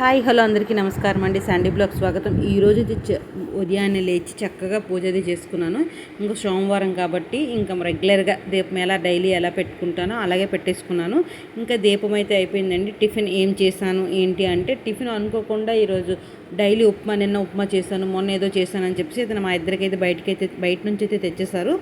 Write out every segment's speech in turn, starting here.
Hi hello అందరికీ నమస్కారం అండి. శాండీ బ్లాగ్ స్వాగతం. ఈరోజు ఇది ఉదయాన్నే లేచి చక్కగా పూజ అది చేసుకున్నాను. ఇంకా సోమవారం కాబట్టి ఇంకా రెగ్యులర్గా దీపం ఎలా డైలీ ఎలా పెట్టుకుంటానో అలాగే పెట్టేసుకున్నాను. ఇంకా దీపం అయితే అయిపోయిందండి. టిఫిన్ ఏం చేశాను ఏంటి అంటే టిఫిన్ అనుకోకుండా ఈరోజు డైలీ ఉప్మా నిన్న ఉప్మా చేశాను మొన్న ఏదో చేశాను అని చెప్పేసి అయితే మా ఇద్దరికైతే అయితే బయటకైతే బయట నుంచి అయితే తెచ్చేశారు.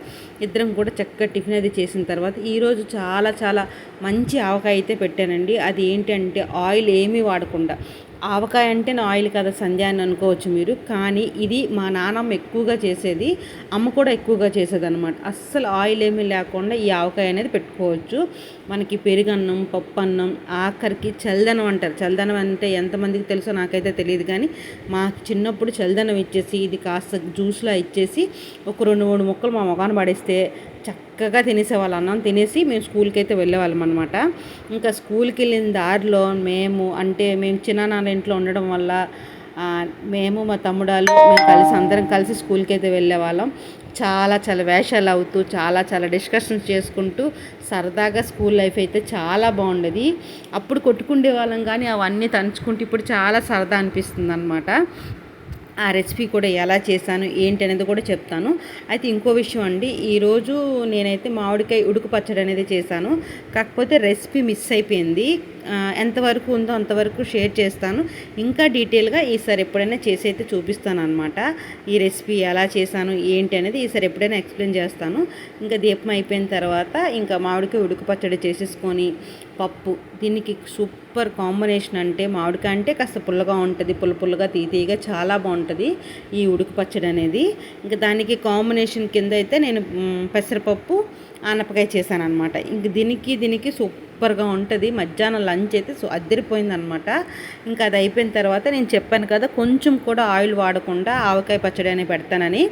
ఇద్దరం కూడా చక్కగా టిఫిన్ అది చేసిన తర్వాత ఈరోజు చాలా చాలా మంచి ఆవకాయ అయితే పెట్టానండి. అది ఏంటంటే ఆయిల్ ఏమీ వాడకుండా. ఆవకాయ అంటే నా ఆయిల్ కదా సంధ్య అని అనుకోవచ్చు మీరు. కానీ ఇది మా నాన్నమ్మ ఎక్కువగా చేసేది అమ్మ కూడా ఎక్కువగా చేసేది అనమాట అస్సలు ఆయిల్ ఏమీ లేకుండా ఈ ఆవకాయ అనేది పెట్టుకోవచ్చు. మనకి పెరుగన్నం పప్పు అన్నం ఆఖరికి చల్దనం అంటారు. చల్దనం అంటే ఎంతమందికి తెలుసో నాకైతే తెలియదు కానీ మాకు చిన్నప్పుడు చల్దనం ఇచ్చేసి ఇది కాస్త జ్యూస్లో ఇచ్చేసి ఒక రెండు మూడు ముక్కలు మా మొఖాన్ని పడేస్తే చక్క చక్కగా తినేసేవాళ్ళు అన్నం తినేసి మేము స్కూల్కి అయితే వెళ్ళేవాళ్ళం అనమాట ఇంకా స్కూల్కి వెళ్ళిన దారిలో మేము అంటే మేము చిన్ననాన్న ఇంట్లో ఉండడం వల్ల మేము మా తమ్ముడాలు మేము కలిసి అందరం కలిసి స్కూల్కి అయితే వెళ్ళేవాళ్ళం. చాలా చాలా వేషాలు అవుతూ చాలా చాలా డిస్కషన్స్ చేసుకుంటూ సరదాగా స్కూల్ లైఫ్ అయితే చాలా బాగుండేది. అప్పుడు కొట్టుకుండే వాళ్ళం కానీ అవన్నీ తలుచుకుంటూ ఇప్పుడు చాలా సరదా అనిపిస్తుంది అనమాట ఆ రెసిపీ కూడా ఎలా చేశాను ఏంటి అనేది కూడా చెప్తాను. అయితే ఇంకో విషయం అండి ఈరోజు నేనైతే మామిడికాయ ఉడుకు పచ్చడి అనేది చేశాను. కాకపోతే రెసిపీ మిస్ అయిపోయింది. ఎంతవరకు ఉందో అంతవరకు షేర్ చేస్తాను. ఇంకా డీటెయిల్గా ఈసారి ఎప్పుడైనా చేసి అయితే చూపిస్తాను అనమాట ఈ రెసిపీ ఎలా చేశాను ఏంటి అనేది ఈసారి ఎప్పుడైనా ఎక్స్ప్లెయిన్ చేస్తాను. ఇంకా దీపం అయిపోయిన తర్వాత ఇంకా మామిడికాయ ఉడుకు పచ్చడి చేసేసుకొని పప్పు. దీనికి సూపర్ కాంబినేషన్ అంటే మామిడికాయ అంటే కాస్త పుల్లగా ఉంటుంది పుల్ల పుల్లగా తీతీగా చాలా బాగుంటుంది ఈ ఉడుకు పచ్చడి అనేది. ఇంకా దానికి కాంబినేషన్ కింద అయితే నేను పెసరపప్పు ఆనపకాయ చేశాను అనమాట ఇంక దీనికి దీనికి సూపర్గా ఉంటుంది. మధ్యాహ్నం లంచ్ అయితే సో అద్దరిపోయింది అనమాట ఇంకా అది అయిపోయిన తర్వాత నేను చెప్పాను కదా కొంచెం కూడా ఆయిల్ వాడకుండా ఆవకాయ పచ్చడి అని పెడతానని.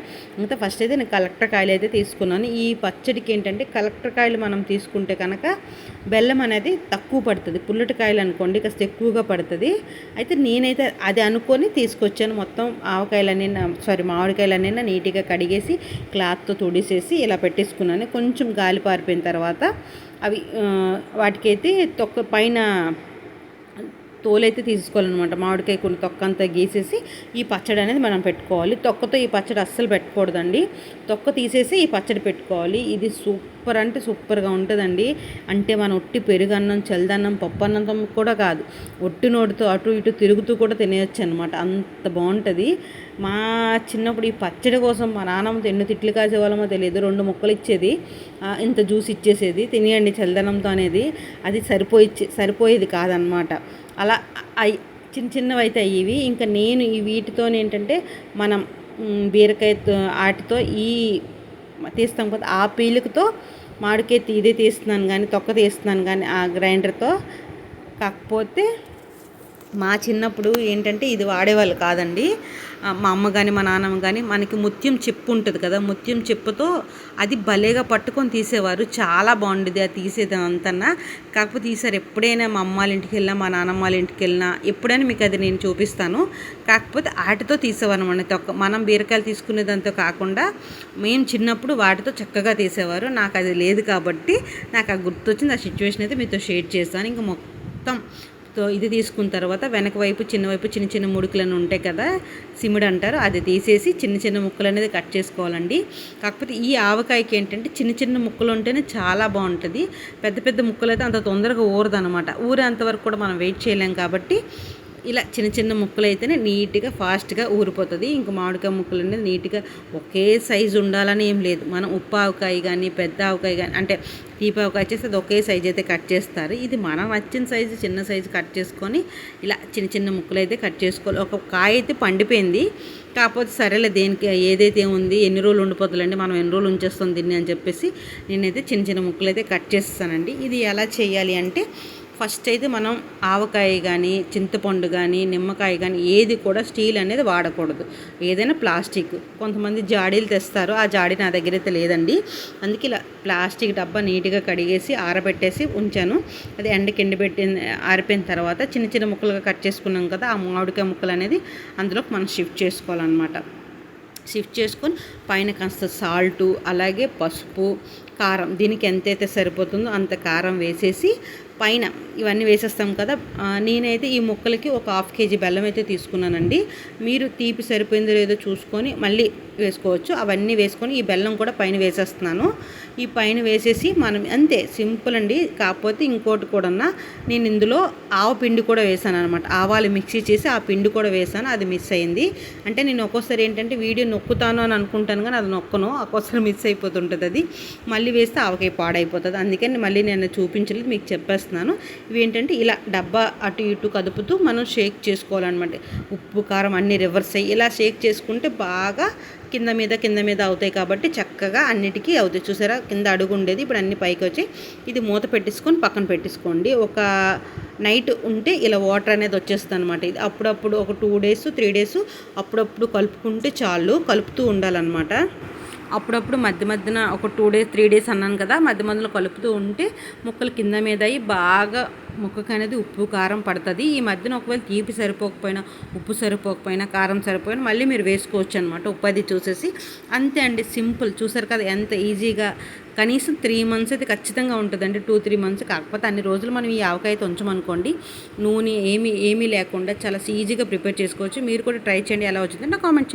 ఇంకా ఫస్ట్ అయితే నేను కలెక్టర్ కాయలు అయితే తీసుకున్నాను. ఈ పచ్చడికి ఏంటంటే కలెక్టర్ కాయలు మనం తీసుకుంటే కనుక బెల్లం అనేది తక్కువ పడుతుంది. పుల్లటి కాయలు అనుకోండి కాస్త ఎక్కువగా పడుతుంది. అయితే నేనైతే అది అనుకొని తీసుకొచ్చాను. మొత్తం ఆవకాయలన్నీ సారీ మామిడికాయలన్నీ నీట్గా కడిగేసి క్లాత్తో తుడిసేసి ఇలా పెట్టేసుకున్నాను. కొంచెం గాలి పారిపోయిన తర్వాత అవి వాటికైతే తొక్క పైన తోలైతే తీసుకోవాలన్నమాట. మామిడికాయ కొన్ని తొక్క అంతా గీసేసి ఈ పచ్చడి అనేది మనం పెట్టుకోవాలి. తొక్కతో ఈ పచ్చడి అస్సలు పెట్టకూడదండి. తొక్క తీసేసి ఈ పచ్చడి పెట్టుకోవాలి. ఇది సూపర్ అంటే సూపర్గా ఉంటుందండి. అంటే మన ఒట్టి పెరుగన్నం చల్లదన్నం పప్పు అన్నంతో కూడా కాదు. ఒట్టి నోటితో అటు ఇటు తిరుగుతూ కూడా తినేయచ్చు అనమాట అంత బాగుంటుంది. మా చిన్నప్పుడు ఈ పచ్చడి కోసం మా నాన్నమ్మతో ఎన్ని తిట్లు కాసేవాళ్ళమో తెలియదు. రెండు ముక్కలు ఇచ్చేది. ఇంత జ్యూస్ ఇచ్చేసేది. తినేయండి చల్లదనంతో అనేది. అది సరిపోయి సరిపోయేది కాదనమాట అలా అవి చిన్న చిన్నవి అయితే అయ్యేవి. ఇంకా నేను ఈ వీటితో ఏంటంటే మనం బీరకాయ వాటితో ఈ తీస్తాం కదా ఆ పీలుకతో మామిడికాయ ఇదే తీస్తున్నాను కానీ తొక్క తీస్తున్నాను కానీ ఆ గ్రైండర్తో. కాకపోతే మా చిన్నప్పుడు ఏంటంటే ఇది వాడేవాళ్ళు కాదండి. మా అమ్మ కానీ మా నాన్నమ్మ కానీ మనకి ముత్యం చెప్పు ఉంటుంది కదా ముత్యం చెప్పుతో అది భలేగా పట్టుకొని తీసేవారు. చాలా బాగుండేది అది తీసేది అంతన్నా. కాకపోతే ఈసారి ఎప్పుడైనా మా అమ్మ వాళ్ళ ఇంటికి వెళ్ళినా మా నాన్నమ్మ వాళ్ళ ఇంటికి వెళ్ళినా ఎప్పుడైనా మీకు అది నేను చూపిస్తాను. కాకపోతే వాటితో తీసేవారు మన తొక్క మనం బీరకాయలు తీసుకునేదంతా కాకుండా మేము చిన్నప్పుడు వాటితో చక్కగా తీసేవారు. నాకు అది లేదు కాబట్టి నాకు ఆ గుర్తొచ్చింది. ఆ సిచ్యువేషన్ అయితే మీతో షేర్ చేస్తాను. ఇంకా మొత్తం ఇది తీసుకున్న తర్వాత వెనక వైపు చిన్న వైపు చిన్న చిన్న ముడుకులను ఉంటాయి కదా సిమిడి అంటారు. అది తీసేసి చిన్న చిన్న ముక్కలు అనేది కట్ చేసుకోవాలండి. కాకపోతే ఈ ఆవకాయకి ఏంటంటే చిన్న చిన్న ముక్కలు ఉంటేనే చాలా బాగుంటుంది. పెద్ద పెద్ద ముక్కలు అయితే అంత తొందరగా ఊరదనమాట అనమాట ఊరేంత వరకు కూడా మనం వెయిట్ చేయలేం కాబట్టి ఇలా చిన్న చిన్న ముక్కలు అయితేనే నీట్గా ఫాస్ట్గా ఊరిపోతుంది. ఇంకా మామిడికాయ ముక్కలు అనేది నీట్గా ఒకే సైజు ఉండాలని ఏం లేదు. మనం ఉప్పు ఆవకాయ కానీ పెద్ద ఆవకాయ కానీ అంటే తీపి ఆవకాయ చేస్తే అది ఒకే సైజు అయితే కట్ చేస్తారు. ఇది మనం నచ్చిన సైజు చిన్న సైజు కట్ చేసుకొని ఇలా చిన్న చిన్న ముక్కలు అయితే కట్ చేసుకోవాలి. ఒక కాయ అయితే పండిపోయింది. కాకపోతే సరేలే దేనికి ఏదైతే ఉంది ఎన్ని రోజులు ఉండిపోతుందండి మనం ఎన్ని రోజులు ఉంచేస్తాం దీన్ని అని చెప్పేసి నేనైతే చిన్న చిన్న ముక్కలు అయితే కట్ చేస్తానండి. ఇది ఎలా చేయాలి అంటే ఫస్ట్ అయితే మనం ఆవకాయ కానీ చింతపండు కానీ నిమ్మకాయ కానీ ఏది కూడా స్టీల్ అనేది వాడకూడదు. ఏదైనా ప్లాస్టిక్. కొంతమంది జాడీలు తెస్తారు. ఆ జాడీ నా దగ్గర అయితే లేదండి. అందుకే ఇలా ప్లాస్టిక్ డబ్బా నీట్గా కడిగేసి ఆరబెట్టేసి ఉంచాను. అది ఎండకి ఎండబెట్టిన ఆరిపోయిన తర్వాత చిన్న చిన్న ముక్కలుగా కట్ చేసుకున్నాం కదా ఆ మామిడికాయ ముక్కలు అనేది అందులోకి మనం షిఫ్ట్ చేసుకోవాలన్నమాట. షిఫ్ట్ చేసుకొని పైన కాస్త సాల్టు అలాగే పసుపు కారం. దీనికి ఎంతైతే సరిపోతుందో అంత కారం వేసేసి పైన ఇవన్నీ వేసేస్తాం కదా. నేనైతే ఈ ముక్కలకి ఒక హాఫ్ కేజీ బెల్లం అయితే తీసుకున్నానండి. మీరు తీపి సరిపోయిందో లేదో చూసుకొని మళ్ళీ వేసుకోవచ్చు. అవన్నీ వేసుకొని ఈ బెల్లం కూడా పైన వేసేస్తున్నాను. ఈ పైన వేసేసి మనం అంతే సింపుల్ అండి. కాకపోతే ఇంకోటి కూడా నేను ఇందులో ఆవ పిండి కూడా వేసాను అనమాట. ఆవాలు మిక్సీ చేసి ఆ పిండి కూడా వేసాను. అది మిస్ అయింది. అంటే నేను ఒక్కోసారి ఏంటంటే వీడియో నొక్కుతాను అని అనుకుంటాను కానీ అది నొక్కను. ఒక్కోసారి మిస్ అయిపోతుంటుంది అది. మళ్ళీ వేస్తే ఆవకాయ పాడైపోతుంది. అందుకని మళ్ళీ నేను చూపించలేదు మీకు చెప్పేస్తున్నాను ఇవి ఏంటంటే ఇలా డబ్బా అటు ఇటు కదుపుతూ మనం షేక్ చేసుకోవాలన్నమాట. ఉప్పు కారం అన్నీ రివర్స్ అయ్యి ఇలా షేక్ చేసుకుంటే బాగా కింద మీద కింద మీద అవుతాయి కాబట్టి చక్కగా అన్నిటికీ అవుతాయి. చూసారా? కింద అడుగు ఉండేది ఇప్పుడు అన్ని పైకి వచ్చి ఇది మూత పెట్టేసుకొని పక్కన పెట్టేసుకోండి. ఒక నైట్ ఉంటే ఇలా వాటర్ అనేది వచ్చేస్తుంది అనమాట ఇది అప్పుడప్పుడు ఒక టూ డేస్ త్రీ డేస్ అప్పుడప్పుడు కలుపుకుంటే చాలు కలుపుతూ ఉండాలన్నమాట. అప్పుడప్పుడు మధ్య మధ్యన ఒక టూ డేస్ త్రీ డేస్ అన్నాను కదా మధ్య మధ్యలో కలుపుతూ ఉంటే ముక్కలు కింద మీద అయ్యి బాగా ముక్కకి అనేది ఉప్పు కారం పడుతుంది. ఈ మధ్యన ఒకవేళ తీపి సరిపోకపోయినా ఉప్పు సరిపోకపోయినా కారం సరిపోయినా మళ్ళీ మీరు వేసుకోవచ్చు అనమాట ఉప్పు అది చూసేసి. అంతే అండి సింపుల్. చూసారు కదా ఎంత ఈజీగా. కనీసం త్రీ మంత్స్ అయితే ఖచ్చితంగా ఉంటుందండి. టూ త్రీ మంత్స్ కాకపోతే అన్ని రోజులు మనం ఈ ఆవకాయ ఉంచమనుకోండి నూనె ఏమీ ఏమీ లేకుండా చాలా ఈజీగా ప్రిపేర్ చేసుకోవచ్చు. మీరు కూడా ట్రై చేయండి ఎలా వచ్చిందో నా కామెంట్ చేయండి.